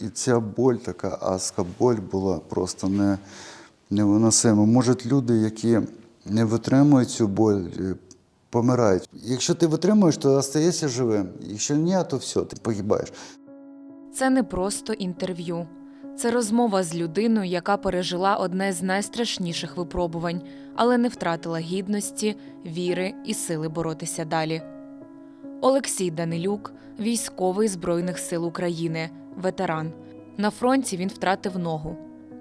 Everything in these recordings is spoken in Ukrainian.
І ця боль, така адська боль була просто не, невиносима. Може, люди, які не витримують цю боль, е, помирають. Якщо ти витримуєш, то остаєшся живим. Якщо ні, то все, ти погибаєш. Це не просто інтерв'ю. Це розмова з людиною, яка пережила одне з найстрашніших випробувань, але не втратила гідності, віри і сили боротися далі. Олексій Данилюк, військовий Збройних сил України, ветеран. На фронті він втратив ногу.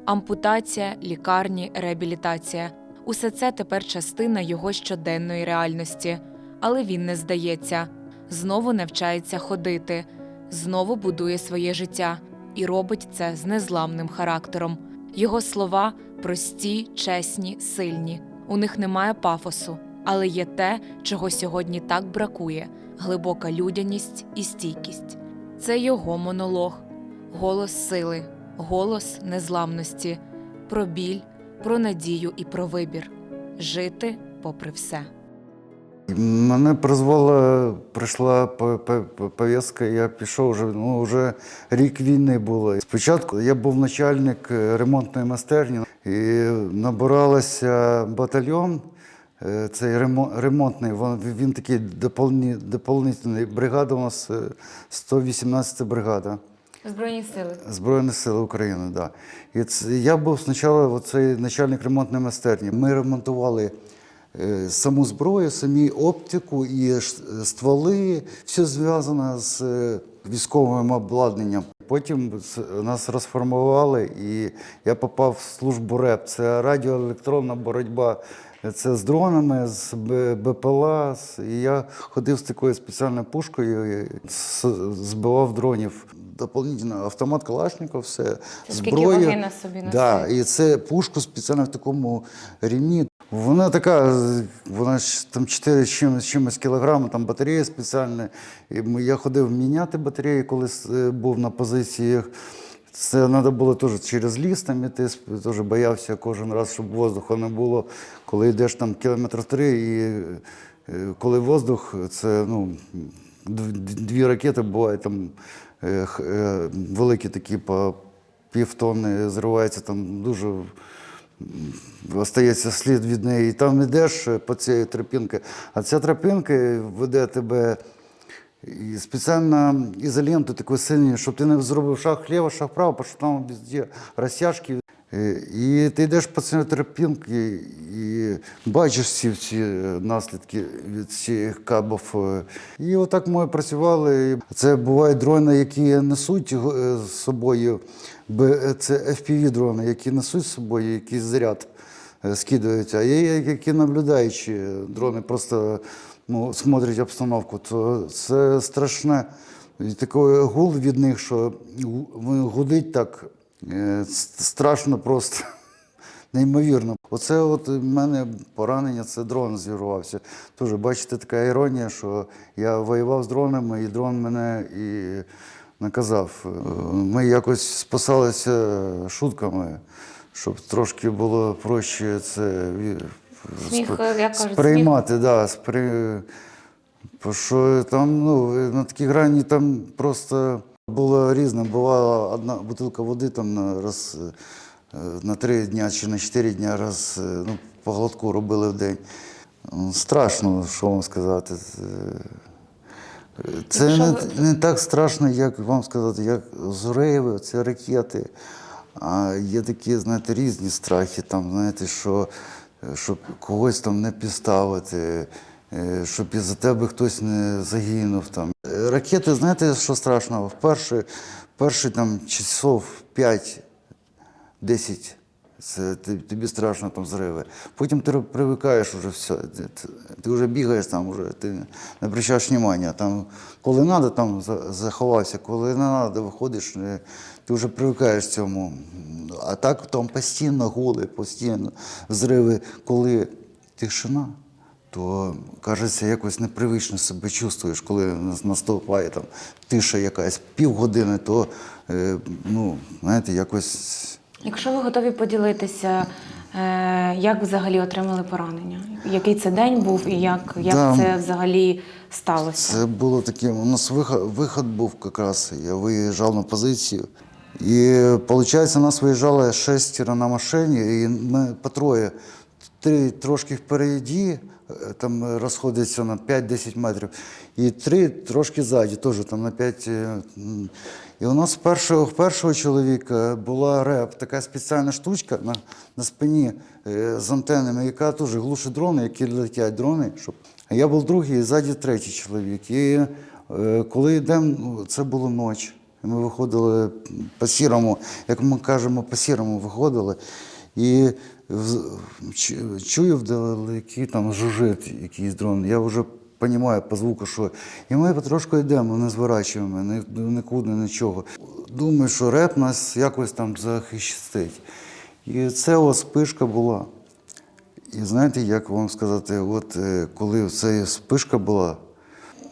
Ампутація, лікарні, реабілітація усе це тепер частина його щоденної реальності. Але він не здається, знову навчається ходити, знову будує своє життя і робить це з незламним характером. Його слова прості, чесні, сильні. У них немає пафосу, але є те, чого сьогодні так бракує глибока людяність і стійкість. Це його монолог, голос сили, голос незламності, про біль, про надію і про вибір жити попри все. Мене призвала, прийшла по- по- по- я пішов вже, ну, вже рік війни було. Спочатку я був начальник е, ремонтної майстерні і набиралася батальйон. Е, Цей ремо- ремонтний, він, він такий дополні, дополнительний. Бригада у нас е, 118 бригада. Збройні сили. Збройні Сили України, да. І це, я був спочатку оцей начальник ремонтної майстерні. Ми ремонтували е, саму зброю, самі оптику і стволи, все зв'язане з е, військовим обладнанням. Потім нас розформували, і я попав в службу РЕП. Це радіоелектронна боротьба. Це з дронами, з БПЛА. І я ходив з такою спеціальною пушкою, збивав дронів. Дополнительно автомат Калашников, все Це скільки зброя. на собі носить? Да, і це пушку спеціально в такому рівні. Вона така, вона ж там 4 з чимось, чимось кілограми, там батарея спеціальна. І я ходив міняти батареї, коли е, був на позиціях. Це треба було теж через ліс там іти, теж боявся кожен раз, щоб воздуху не було. Коли йдеш там кілометр три, і е, коли воздух, це ну, дві ракети бувають там е, е, великі такі по півтонни зриваються, там дуже остається слід від неї. І там йдеш по цій тропінці, а ця тропінка веде тебе. І спеціально ізоленту таку сильну, щоб ти не зробив шаг вліво, шаг вправо, тому що там везде розтяжки. І ти йдеш по тропінці і бачиш всі ці наслідки від цих кабів. е. І отак ми працювали. Це бувають дрони, які несуть е, з собою, це FPV-дрони, які несуть з собою якийсь заряд е, скидують, а є які наблюдаючі дрони просто ну, смотрять обстановку, то це страшне. І такий гул від них, що гудить так е, страшно просто. Неймовірно. Оце от в мене поранення, це дрон зірвався. Тоже бачите, така іронія, що я воював з дронами, і дрон мене і наказав. Е, Ми якось спасалися шутками, щоб трошки було проще це Сміх, спри- як кажуть, сприймати. Да, спри... Бо що там, ну, на такій грані там просто було різне. Бувала одна бутилка води там на раз е, на три дня чи на чотири дня раз е, ну, по глотку робили в день. Ну, Страшно, що вам сказати. Е, Це не, не так страшно, як вам сказати, як зриви, це ракети. А є такі, знаєте, різні страхи, там, знаєте, що щоб когось там не підставити, е, щоб із-за тебе хтось не загинув. Там. Е, Ракети, знаєте, що страшно? В перші там часов 5-10 це тобі страшно там зриви. Потім ти привикаєш вже все. Ти, ти, вже бігаєш там, вже, ти не обращаєш уваги. Там, коли треба, там заховався, коли не треба, виходиш, е, ти вже привикаєш цьому. А так там постійно гули, постійно зриви, коли тишина. То кажеться, якось непривично себе чувствуєш, коли наступає там тиша якась півгодини, то е, ну, знаєте, якось Якщо ви готові поділитися, е, як взагалі отримали поранення? Який це день був і як, як Да. це взагалі сталося? Це було таке, у нас виход, виход був якраз, я виїжджав на позицію. І виходить, нас виїжджало шестеро на машині, і ми по троє. Три трошки впереді, е, там розходиться на 5-10 метрів, і три трошки ззаді, теж там на 5. е. І у нас першого, першого чоловіка була реп, така спеціальна штучка на, на спині е, з антенами, яка теж глушить дрони, які летять дрони. Щоб... А я був другий, і ззаді третій чоловік. І е, коли йдемо, ну, це було ночі. Ми виходили по сірому, як ми кажемо, по сірому виходили. І чую вдалекі там жужжить якийсь дрон. Я вже розумію по звуку, що. І ми потрошку йдемо, не зворачуємо, нікуди, нічого. Думаю, що реп нас якось там захистить. І це ось спишка була. І знаєте, як вам сказати, от е, коли ця спишка була,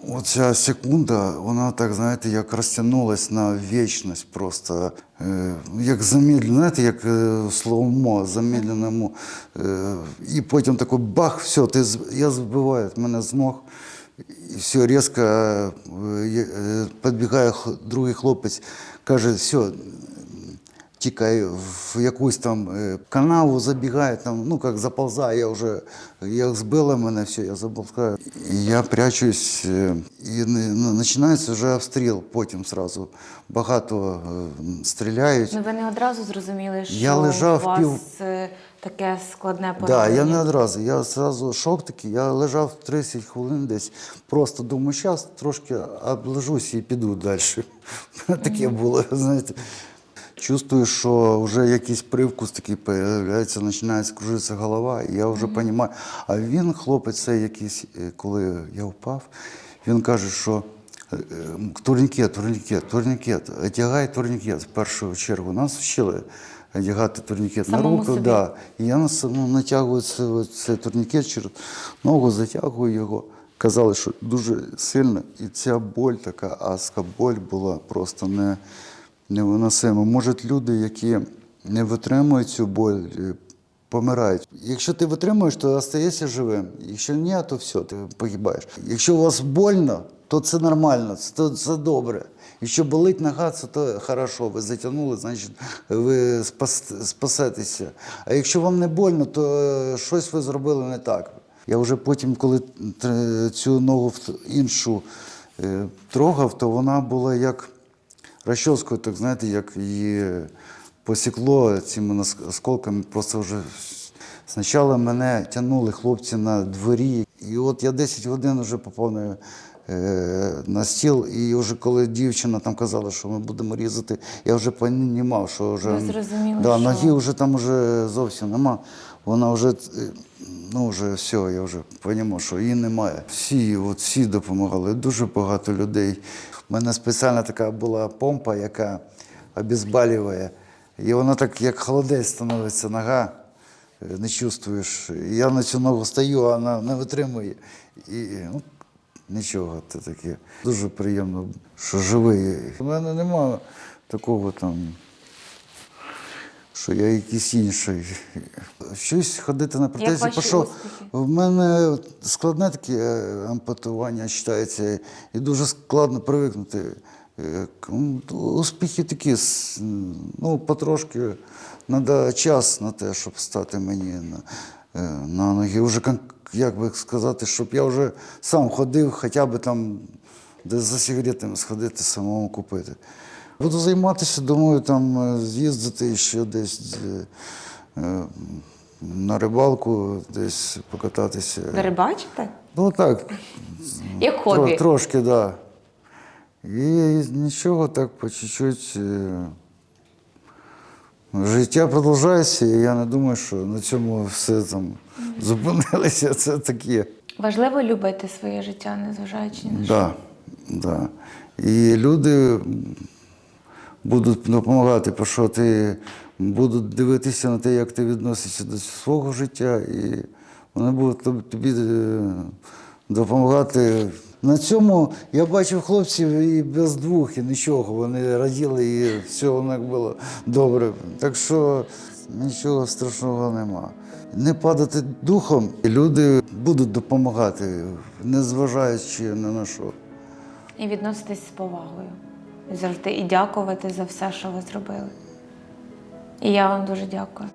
оця секунда, вона так, знаєте, як розтягнулась на вічність просто. Е, як замедлено, знаєте, як е, словомо, замедленому. Е, і потім такий бах, все, ти, я збиваю мене з ног. І все, різко підбігає другий хлопець, каже, все, тікає в якусь там е, канаву, забігає, там, ну як заползає, я вже як збила мене, все, я заползаю. Я прячусь, е, і починається вже обстріл потім зразу. Багато е, стріляють. Ну ви не одразу зрозуміли, що Я лежав у вас пів- таке складне Так, да, я не одразу. Я одразу шок такий, я лежав 30 хвилин десь, просто думаю, зараз трошки облежусь і піду далі. Таке було, знаєте. Чувствую, що вже якийсь привкус такий появляється, починається кружитися голова, і я вже розумію. А він, хлопець, цей якийсь, е, коли я впав, він каже, що е, турнікет, турнікет, турнікет, одягай турнікет в першу чергу. Нас вчили одягати турнікет на руку. собі? Да. І я ну, натягую цей, цей турнікет через ногу, затягую його. Казали, що дуже сильно, і ця боль така, адська боль була просто не, невиносима. Може, люди, які не витримують цю боль, е, помирають. Якщо ти витримуєш, то остаєшся живим. Якщо ні, то все, ти погибаєш. Якщо у вас больно, то це нормально, це, це добре. Якщо болить нога, це то хорошо, ви затягнули, значить ви спас, спасетеся. А якщо вам не больно, то е, щось ви зробили не так. Я вже потім, коли цю ногу іншу е, трогав, то вона була як розчоскою, так знаєте, як її посікло цими осколками. Просто вже спочатку мене тягнули хлопці на дворі. І от я 10 годин вже поповнюю. е, на стіл, і вже коли дівчина там казала, що ми будемо різати, я вже розумів, що вже да, що- ноги вже там вже зовсім нема. Вона вже, е, ну вже все, я вже розумів, що її немає. Всі, от всі допомагали, дуже багато людей. У мене спеціальна така була помпа, яка обезболює. І вона так, як холодець становиться нога, е, не чувствуєш. Я на цю ногу стою, а вона не витримує. І ну, нічого, це таке. Дуже приємно, що живий. У мене немає такого там що я якийсь інший. Щось ходити на протезі пішов. В мене складне таке е, ампутування вважається, і дуже складно привикнути. Е, Успіхи такі, ну, потрошки, треба час на те, щоб стати мені на, е, ноги. Вже, як би сказати, щоб я вже сам ходив, хоча б там десь за сигаретами сходити, самому купити. Буду займатися, думаю, там е, з'їздити ще десь е, на рибалку, десь покататися. Ви рибачите? Ну так, Як хобі? трошки, так. Да. І нічого так по чуть-чуть. Життя продовжується, і я не думаю, що на цьому все там зупинилося. Це таке. Важливо любити своє життя, незважаючи на що. Да, да. І люди будуть допомагати, бо що ти будуть дивитися на те, як ти відносишся до свого життя, і вони будуть тоб- тобі е, допомагати. На цьому я бачив хлопців і без двох, і нічого. Вони раділи, і все воно було добре. Так що нічого страшного нема. Не падати духом, люди будуть допомагати, незважаючи ні на що. І відноситись з повагою. завжди і дякувати за все, що ви зробили. І я вам дуже дякую.